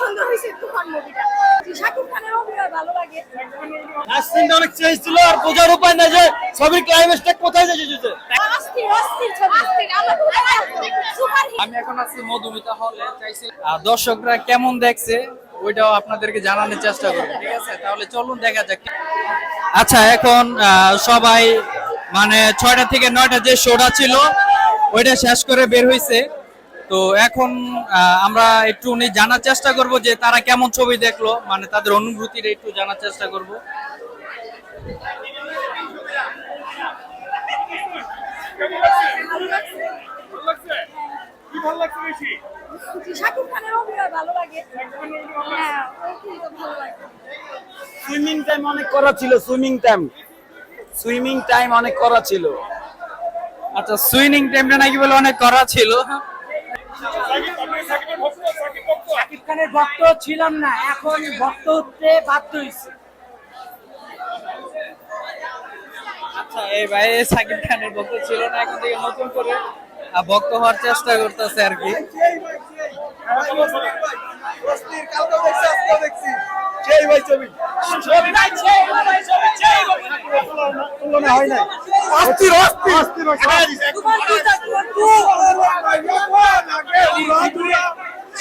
সুন্দর হয়েছে তুফান মুভিটা। শাকিব খানের অভিনয় ভালো লাগে। সিনটা অনেক চেঞ্জ ছিল আর বোঝার উপায় নাই যে ছবির ক্লাইম্যাক্সটা কোথায় যাচ্ছে অস্থির অস্থির ছবি। অস্থির আমরা সুপার হিট। আমি এখন আছি মধুমিতা হলে চাইছিলাম। দর্শকরা কেমন দেখছে ওইটাও আপনাদেরকে জানানোর চেষ্টা করব ঠিক আছে? তাহলে চলুন দেখা যাক। আচ্ছা এখন সবাই মানে ছয়টা থেকে নয়টা যে শোটা ছিল ওইটা শেষ করে বের হয়েছে তো এখন আমরা একটু উনি জানার চেষ্টা করব যে তারা কেমন ছবি দেখল মানে তাদের অনুভূতিটা একটু জানার চেষ্টা করব। শাকিব খানের অভিনয় ভালো লাগে হ্যাঁ ভালো লাগে সুইমিং টাইম অনেক করা ছিল সুইমিং টাইম সুইমিং টাইম অনেক করা ছিল। আচ্ছা সুইনিং টাইমটা নাকি বলে অনেক করা ছিল শাকিব খানের ভক্ত ছিলাম না এখন ভক্ত হতে বাধ্য হয়েছে আচ্ছা এই ভাই সাকিব খানের ভক্ত ছিল না এখন থেকে নতুন করে ভক্ত হওয়ার চেষ্টা করতেছে আর কি সেই ভাই ছবি তুলনা হয় নাই অস্থির অস্থির অস্থির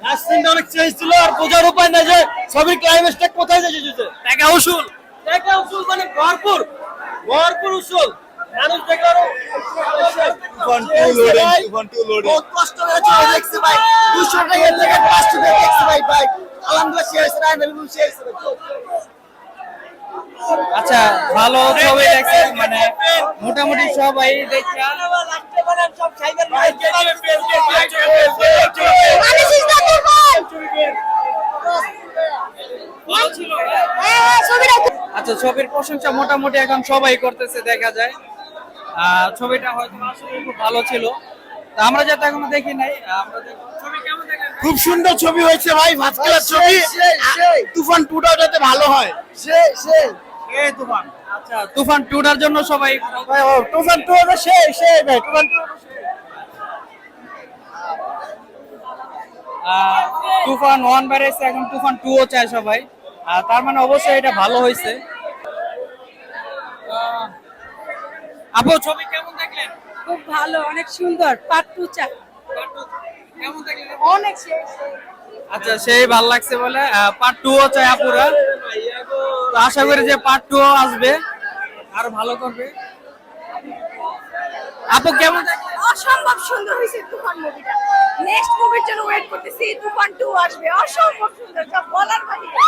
লাস্ট সিনটা অনেক চেঞ্জ ছিল আর বোঝার উপায় নাই যে ছবির ক্লাইম্যাক্সটা কোথায় যাচ্ছে টাকা উসুল টাকা উসুল মানে ভরপুর ভরপুর উসুল মানুষ দেখল বহুত কষ্ট করে ছবি দেখছি ভাই দুশো টাকা থেকে পাঁচশো টাকা দেখছি ভাই ভাই আলহামদুলিল্লাহ শেয়ার রায় নবী শেয়ার আচ্ছা ভালো ছবি দেখছে মানে মোটামুটি সবাই দেখছে মানুষ ইজ নট তুফান হ্যাঁ ছবিটা আচ্ছা ছবির প্রশংসা মোটামুটি এখন সবাই করতেছে দেখা যায়। আহ, ছবিটা হয়তো আসলে খুব ভালো ছিল। আমরা যাতে এখনও দেখি নাই আমরা দেখব। ছবি কেমন দেখলেন খুব সুন্দর ছবি হয়েছে ভাই ফার্স্ট ক্লাস ছবি। তুফান টুটা যাতে ভালো হয়। এই তুফান? আচ্ছা তুফান টুটার জন্য সবাই ও তুফান টু সেই সেই ভাই তুফান টু তুফান ওয়ান বেড়েছে এখন তুফান টু ও চায় সবাই। তার মানে অবশ্যই এটা ভালো হয়েছে। আপু ছবি কেমন দেখলেন? খুব ভালো অনেক সুন্দর। পার্ট টু চাই কেমন দেখলেন? অনেক আচ্ছা সেই ভালো লাগছে বলে পার্ট টু ও চাই আপুরা। তো আশা করি যে পার্ট টু আসবে আরও ভালো করবে। আপু কেমন দেখলেন? অসম্ভব সুন্দর হয়েছে তুফান মুভিটা নেক্সট মুভির জন্য ওয়েট করতেছি। তুফান টু আসবে। অসম্ভব সুন্দর যা বলার বাইরে কি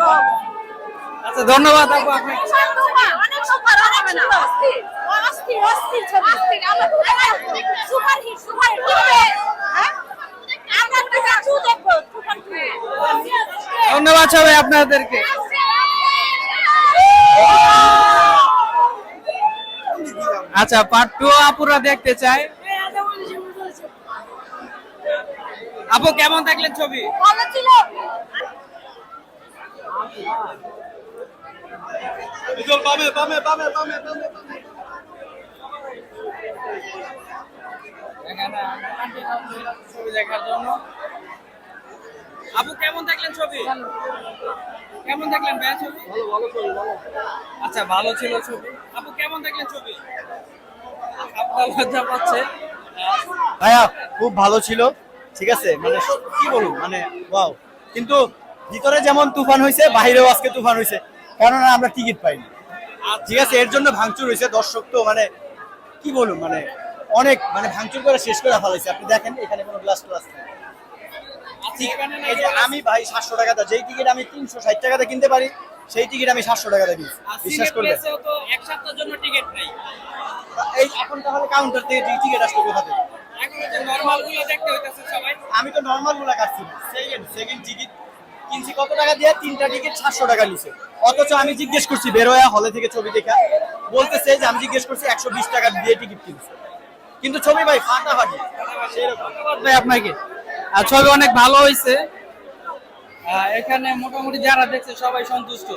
রং আচ্ছা ধন্যবাদ আপু আপনাকে। অনেক সুপার হবে না অস্থির অস্থির অস্থির ছবি। অস্থির আমরা সুপার হিট সুপার হিট হ্যাঁ? আমরা টু দেখব তুফান টু ধন্যবাদ সবাই আপনাদেরকে। আচ্ছা পার্ট টু আপুরা দেখতে চায়। আপু কেমন দেখলেন ছবি? ভালো ছিল। বামে বামে বামে বামে বামে এখানে আমরা continue ছিলাম ছবি দেখার জন্য। আপু কেমন দেখলেন ছবি? কেমন দেখলেন ভাইয়া ছবি? আচ্ছা ভালো ছিল ছবি। আপু কেমন দেখলেন ছবি? আপনার লজ্জা পাচ্ছে। ভাইয়া খুব ভালো ছিল। ঠিক আছে? মানে কি বলব? মানে ওয়াও কিন্তু ভিতরে যেমন তুফান হয়েছে বাইরেও আজকে তুফান হয়েছে কেননা আমরা টিকিট পাইনি। আর ঠিক আছে এর জন্য ভাঙচুর হয়েছে দর্শক তো মানে কি বলব? মানে অনেক মানে ভাঙচুর করে শেষ করে ফেলাইছে। আপনি দেখেন এখানে কোনো গ্লাস ক্লাস নেই। আমি ভাই সাতশো টাকাতে যেই টিকিট আমি তিনশো ষাট টাকাতে কিনতে পারি সেই টিকিট আমি সাতশো টাকাতে কিনছি। বিশ্বাস করবেন। তো এক সপ্তাহের জন্য টিকিট নেই। এই এখন তাহলে কাউন্টার থেকে টিকিট আসলো কোথা থেকে? আমি তো নর্মালগুলা কাটছি। সেকেন্ড সেকেন্ড টিকিট কিনছি কত টাকা দিয়ে? তিনটা টিকিট সাতশো টাকা নিছে। অথচ আমি জিজ্ঞেস করছি বেরোয়া হলে থেকে ছবি দেখা? বলতেছে যে আমি জিজ্ঞেস করছি একশো বিশ টাকা দিয়ে টিকিট কিনছে। কিন্তু ছবি ভাই ফাটাফাটি। ভাই আপনাকে? আর ছবি অনেক ভালো হয়েছে এখানে মোটামুটি যারা দেখছে সবাই সন্তুষ্ট।